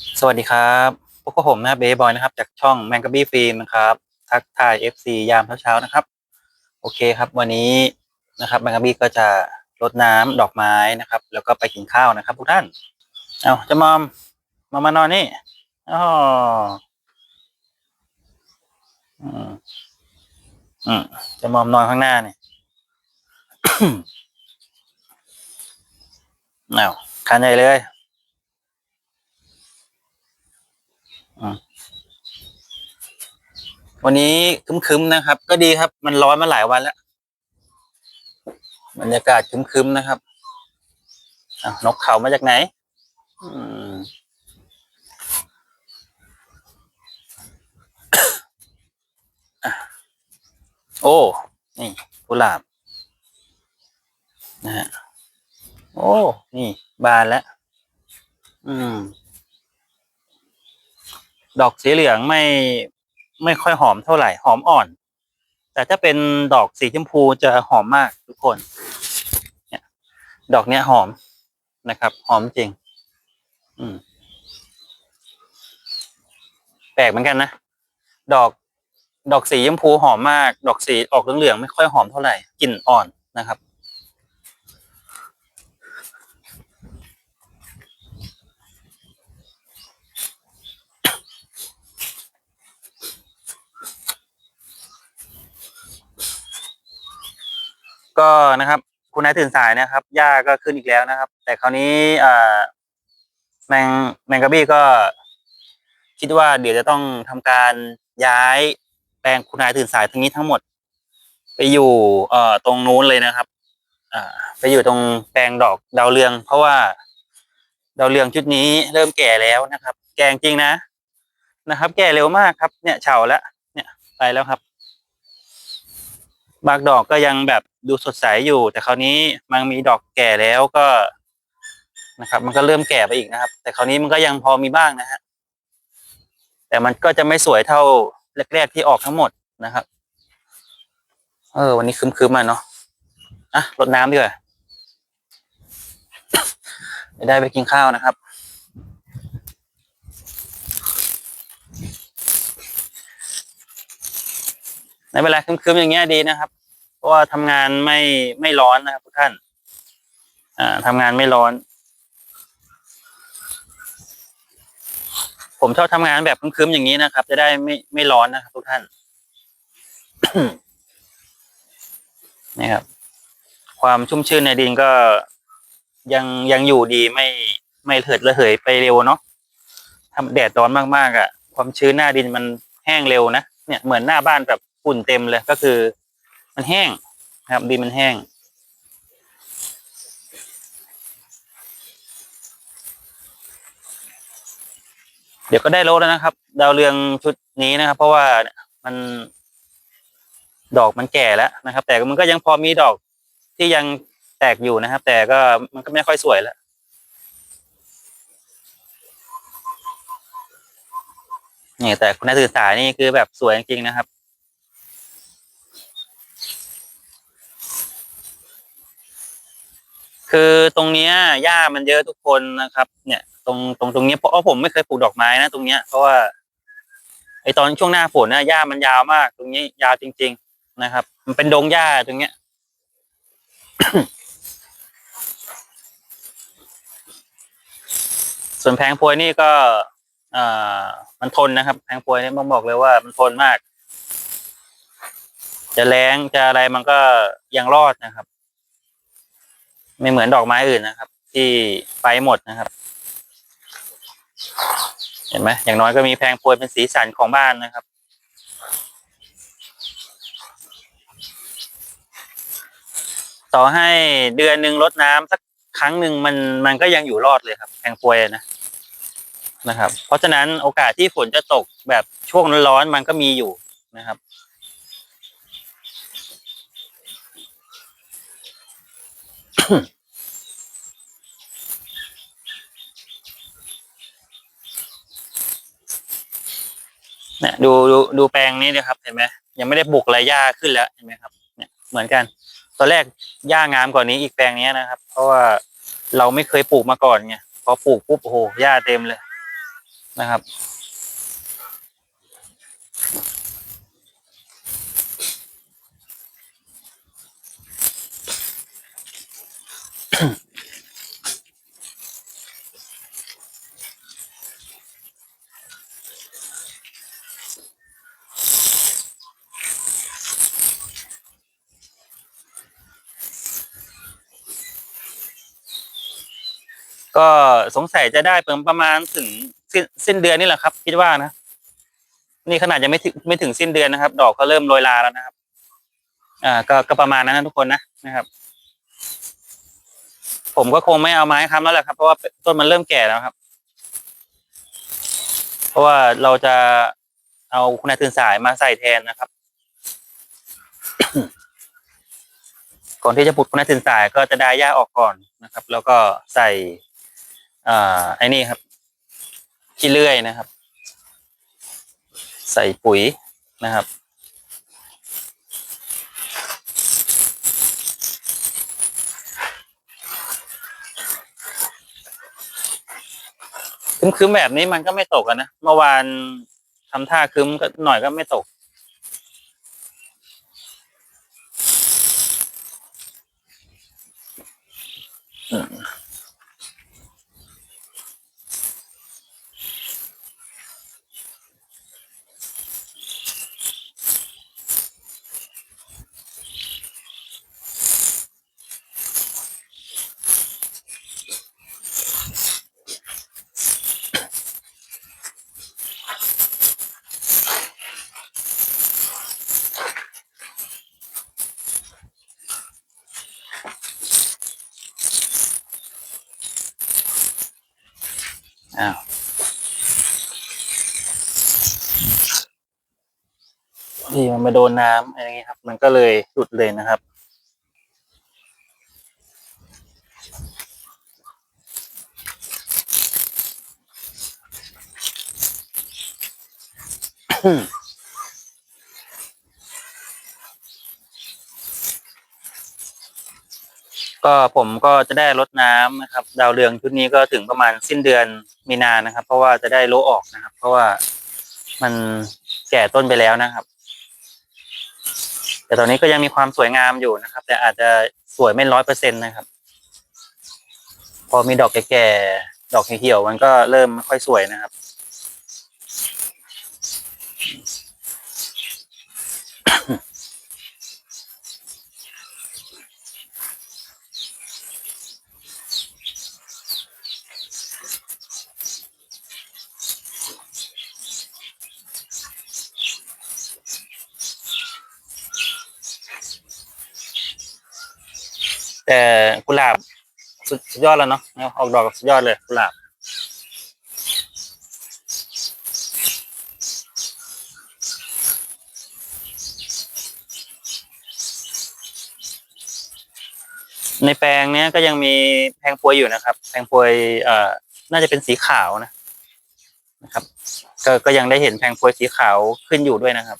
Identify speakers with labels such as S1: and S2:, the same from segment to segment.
S1: สวัสดีครับพวกผมนะเบย์บอยนะครับ จากช่องแมงกะบี้ฟิล์มนะครับ ทักทาย FC ยามเช้าๆนะครับ โอเคครับ วันนี้นะครับแมงกะบี้ก็จะรดน้ำดอกไม้นะครับ แล้วก็ไปกินข้าวนะครับ ทุกท่าน เอาจะมอมมามานอนนี่อ๋ออืมอืมจะมอมนอนข้างหน้านี่เอาคันใหญ่เลย วันนี้คึ้มๆนะครับ ก็ดีครับ มันร้อนมาหลายวันแล้วบรรยากาศคึ้มๆนะครับนกเขามาจากไหนอโอ้ นี่กุหลาบนะฮะโอ้ นี่ บานแล้ว อืม ดอกสีเหลืองไม่ไม่ค่อยหอมเท่าไหร่หอมอ่อน แต่ถ้าเป็นดอกสีชมพูจะหอมมากทุกคน เนี่ย ดอกเนี้ยหอมนะครับ หอมจริง อืม แปลกเหมือนกันนะดอก ดอกสีชมพูหอมมาก ดอกสีออกเหลืองๆไม่ค่อยหอมเท่าไหร่กลิ่นอ่อนนะครับ ก็นะครับ คุณนายตื่นสายนะครับหญ้าก็ขึ้นอีกแล้วนะครับ แต่คราวนี้อ่าแมงแมงกะบี้ก็คิดว่าเดี๋ยวจะต้องทำการย้ายแปลงคุณนายตื่นสายทั้งนี้ทั้งหมด ไปอยู่เอ่อตรงนู้นเลยนะครับ อ่า ไปอยู่ตรงแปลงดอกดาวเรือง เพราะว่าดาวเรืองชุดนี้เริ่มแก่แล้วนะครับ แก่จริงนะนะครับ แก่เร็วมากครับ เนี่ยเฉาแล้วเนี่ยไปแล้วครับ บางดอกก็ยังแบบดูสดใสอยู่ แต่คราวนี้มันมีดอกแก่แล้วก็นะครับ มันก็เริ่มแก่ไปอีกนะครับ แต่คราวนี้มันก็ยังพอมีบ้างนะฮะแต่มันก็จะไม่สวยเท่าแรกๆที่ออกทั้งหมดนะครับ เออ วันนี้ครึมๆมาเนาะอะรดน้ำดีกว่าได้ไปกินข้าวนะครับ ในเวลาครึมๆอย่างเงี้ยดีนะครับ เพราะว่าทำงานไม่ไม่ร้อนนะครับทุกท่าน อ่าทำงานไม่ร้อน ผมชอบทำงานแบบครึ้มๆอย่างนี้นะครับ จะได้ไม่ไม่ร้อนนะครับทุกท่านนี่ครับ ความชุ่มชื้นในดินก็ยังยังอยู่ดีไม่ไม่เถิดระเหยไปเร็วเนาะถ้าแดดร้อนมากๆอะ ความชื้นหน้าดินมันแห้งเร็วนะเนี่ยเหมือนหน้าบ้านแบบ ฝุ่นเต็มเลยก็คือ มันแห้งนะครับดินมันแห้ง เดี๋ยวก็ได้โลแล้วนะครับ ดาวเรืองชุดนี้นะครับ เพราะว่ามันดอกมันแก่แล้วนะครับ แต่มันก็ยังพอมีดอกที่ยังแตกอยู่นะครับ แต่ก็มันก็ไม่ค่อยสวยแล้วนี่แต่คุณนักศึกษานี่คือแบบสวยจริงๆนะครับ คือตรงเนี้ยหญ้ามันเยอะทุกคนนะครับ เนี่ยตรงตรงตรงเนี้ยเพราะว่าผมไม่เคยปลูกดอกไม้นะตรงเนี้ยเพราะว่าไอตอนช่วงหน้าฝนนะหญ้ามันยาวมาก ตรงนี้ยาวจริง ๆนะครับ มันเป็นดงหญ้าตรงเนี้ยส่วนแพงพวยนี่ก็อ่ามันทนนะครับ แพงพวยนี่ต้องบอกเลยว่ามันทนมาก จะแรงจะอะไรมันก็ยังรอดนะครับ ไม่เหมือนดอกไม้อื่นนะครับ ที่ไปหมดนะครับ เห็นไหมอย่างน้อยก็มีแพงพวยเป็นสีสันของบ้านนะครับ ต่อให้เดือนหนึ่งลดน้ำสักครั้งหนึ่งมันมันก็ยังอยู่รอดเลยครับ แพงพวยนะนะครับ เพราะฉะนั้นโอกาสที่ฝนจะตกแบบช่วงร้อนๆมันก็มีอยู่นะครับ เนี่ยดูดูดูแปลงนี้นะครับ เห็นไหมยังไม่ได้ปลูกอะไรหญ้าขึ้นแล้วเห็นไหมครับเนี่ยเหมือนกัน ตอนแรกหญ้างามกว่านี้อีกแปลงนี้นะครับ เพราะว่าเราไม่เคยปลูกมาก่อนไงพอปลูกปุ๊บโอ้โหหญ้าเต็มเลยนะครับ ก็สงสัยจะได้เพิ่มประมาณถึงสิ้นสิ้นเดือนนี่แหละครับ คิดว่านะ นี่ขนาดยังไม่ถึงไม่ถึงสิ้นเดือนนะครับ ดอกก็เริ่มโรยลาแล้วนะครับ อ่า ก็ก็ประมาณนั้นนะทุกคนนะนะครับ ผมก็คงไม่เอาไม้ค้ำแล้วแหละครับ เพราะว่าต้นมันเริ่มแก่แล้วครับ เพราะว่าเราจะเอาคุณนายตื่นสายมาใส่แทนนะครับ ก่อนที่จะปุดคุณนายตื่นสายก็จะได้หญ้าออกก่อนนะครับ แล้วก็ใส่ อ่าไอ้นี่ครับขี้เลื่อยนะครับ ใส่ปุ๋ยนะครับ คึมๆแบบนี้มันก็ไม่ตกอะนะ เมื่อวานทำท่าคึมก็หน่อยก็ไม่ตกอ้าวที่มันมาโดนน้ำอะไรอย่างเงี้ยครับ มันก็เลยหลุดเลยนะครับ ก็ผมก็จะได้ลดน้ำนะครับ ดาวเรืองชุดนี้ก็ถึงประมาณสิ้นเดือน มีนานะครับ เพราะว่าจะได้โลออกนะครับ เพราะว่ามันแก่ต้นไปแล้วนะครับ แต่ตอนนี้ก็ยังมีความสวยงามอยู่นะครับ แต่อาจจะสวยไม่ร้อยเปอร์เซ็นต์นะครับ พอมีดอกแก่ๆดอกเหี่ยวๆมันก็เริ่มไม่ค่อยสวยนะครับ แต่กุหลาบสุดยอดแล้วเนาะออกดอกสุดยอดเลยกุหลาบในแปลงเนี้ยก็ยังมีแพงพวยอยู่นะครับ แพงพวยเอ่อน่าจะเป็นสีขาวนะนะครับ ก็ก็ยังได้เห็นแพงพวยสีขาวขึ้นอยู่ด้วยนะครับ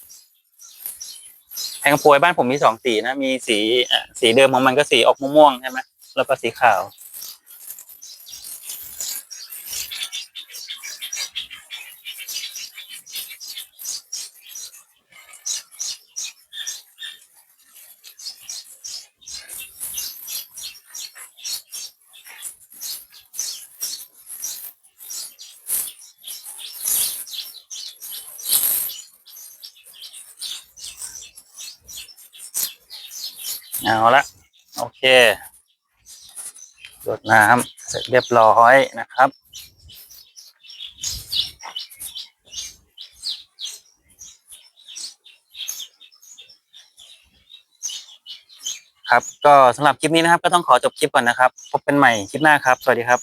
S1: แพงพยบ้านผมมีสองสีนะ มีสีอะสีเดิมของมันก็สีออกม่วงๆใช่ไหมแล้วก็สีขาว เอาละโอเคหยดน้ำเสร็จเรียบร้อยนะครับครับก็สำหรับคลิปนี้นะครับ ก็ต้องขอจบคลิปก่อนนะครับ พบกันใหม่คลิปหน้าครับ สวัสดีครับ